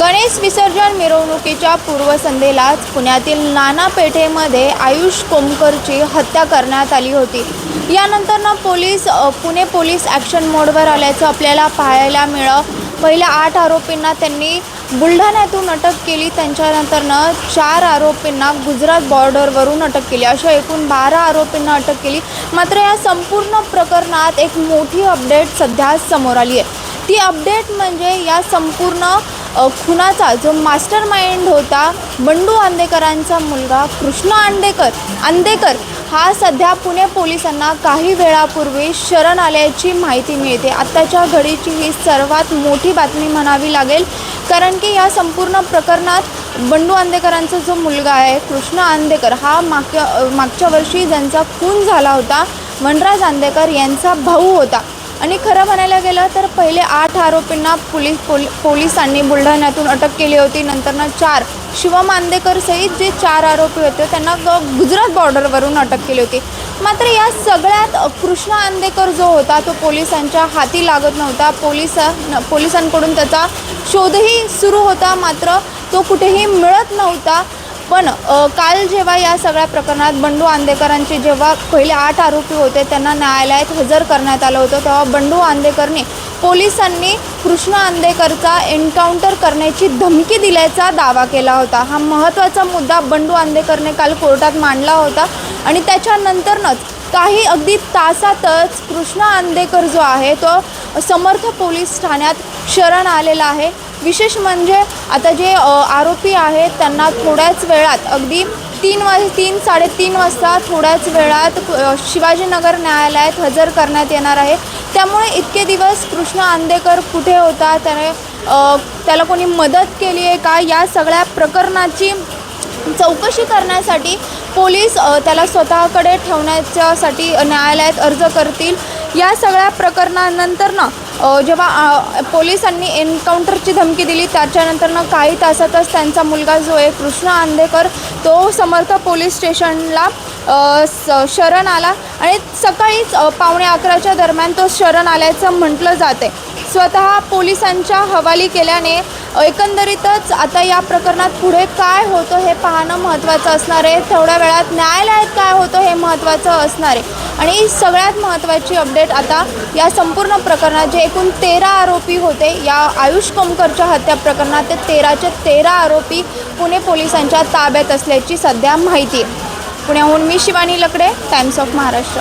गणेश विसर्जन मिरवणुकीच्या पूर्वसंध्येलाच पुण्यातील नाना पेठेमध्ये आयुष कोमकरची हत्या करण्यात आली होती. यानंतरनं पोलीस पुणे पोलीस ॲक्शन मोडवर आल्याचं आपल्याला पाहायला मिळं पहिल्या आठ आरोपींना त्यांनी बुलढाण्यातून अटक केली. त्यांच्यानंतरनं चार आरोपींना गुजरात बॉर्डरवरून अटक केली. अशा एकूण बारा आरोपींना अटक केली. मात्र या संपूर्ण प्रकरणात एक मोठी अपडेट सध्या समोर आली आहे. ती अपडेट म्हणजे या संपूर्ण खुनाचा जो मास्टर माइंड होता बंडू आंदेकरांचा मुलगा कृष्ण आंदेकर आंदेकर हा सध्या पुणे पोलिसांना काही वेळापूर्वी शरण आल्याची माहिती मिळते. आत्ताच्या घडीची ही सर्वात मोठी बातमी म्हणावी लागेल कारण की या संपूर्ण प्रकरणात बंडू आंदेकरांचा जो मुलगा आहे कृष्ण आंदेकर हा मागच्या मागच्या वर्षी ज्यांचा खून झाला होता वनराज आंदेकर यांचा भाऊ होता. आणि खरं म्हणायला गेलं तर पहिले आठ आरोपींना पोलीस पोल पोलिसांनी बुलढाण्यातून अटक केली होती. नंतरनं चार शिवम मांदेकर सहित जे चार आरोपी होते त्यांना गुजरात बॉर्डरवरून अटक केली होती. मात्र या सगळ्यात कृष्णा आंदेकर जो होता तो पोलिसांच्या हाती लागत नव्हता. पोलीस पोलिसांकडून त्याचा शोधही सुरू होता. मात्र तो कुठेही मिळत नव्हता. पण काल जेव्हा या सगळ्या प्रकरणात बंडू आंदेकरांचे जेव्हा पहिले आठ आरोपी होते त्यांना न्यायालयात हजर करण्यात आलं होतं तेव्हा बंडू आंदेकरने पोलिसांनी कृष्ण आंदेकरचा एन्काउंटर करण्याची धमकी दिल्याचा दावा केला होता. हा महत्त्वाचा मुद्दा बंडू आंदेकरने काल कोर्टात मांडला होता आणि त्याच्यानंतरनंच काही अगदी तासातच कृष्ण आंदेकर जो आहे तो समर्थ पोलीस ठाण्यात शरण आलेला आहे. विशेष म्हणजे आता जे आरोपी आहेत त्यांना थोड्याच वेळात अगदी तीन वाज तीन साडेतीन वाजता थोड्याच वेळात शिवाजीनगर न्यायालयात हजर करण्यात येणार आहे. त्यामुळे इतके दिवस कृष्ण आंदेकर कुठे होता त्याने त्याला कोणी मदत केली आहे का या सगळ्या प्रकरणाची चौकशी करण्यासाठी पोलीस त्याला स्वतःकडे ठेवण्याच्यासाठी न्यायालयात अर्ज करतील. या सगळ्या प्रकरणानंतरनं ना जेव्हा पोलिसांनी एन्काउंटरची धमकी दिली त्याच्यानंतरनं काही तासातच त्यांचा मुलगा जो आहे कृष्ण आंदेकर तो समर्थ पोलीस स्टेशनला स शरण आला आणि सकाळीच पावणे अकराच्या दरम्यान तो शरण आल्याचं म्हटलं जाते स्वतः पोलिसांच्या हवाली केल्याने एकंदरीतच आता या प्रकरणात पुढे काय होतं हे पाहणं महत्त्वाचं असणार आहे. थोड्या वेळात न्यायालयात काय होतं हे महत्त्वाचं असणार आहे. आणि सगळ्यात महत्त्वाची अपडेट आता या संपूर्ण प्रकरणात जे एकूण तेरा आरोपी होते या आयुष कोमकरच्या हत्या प्रकरणात ते तेराचे तेरा आरोपी पुणे पोलिसांच्या ताब्यात असल्याची सध्या माहिती. आहे पुण्याहून मी शिवानी लकडे टाइम्स ऑफ महाराष्ट्र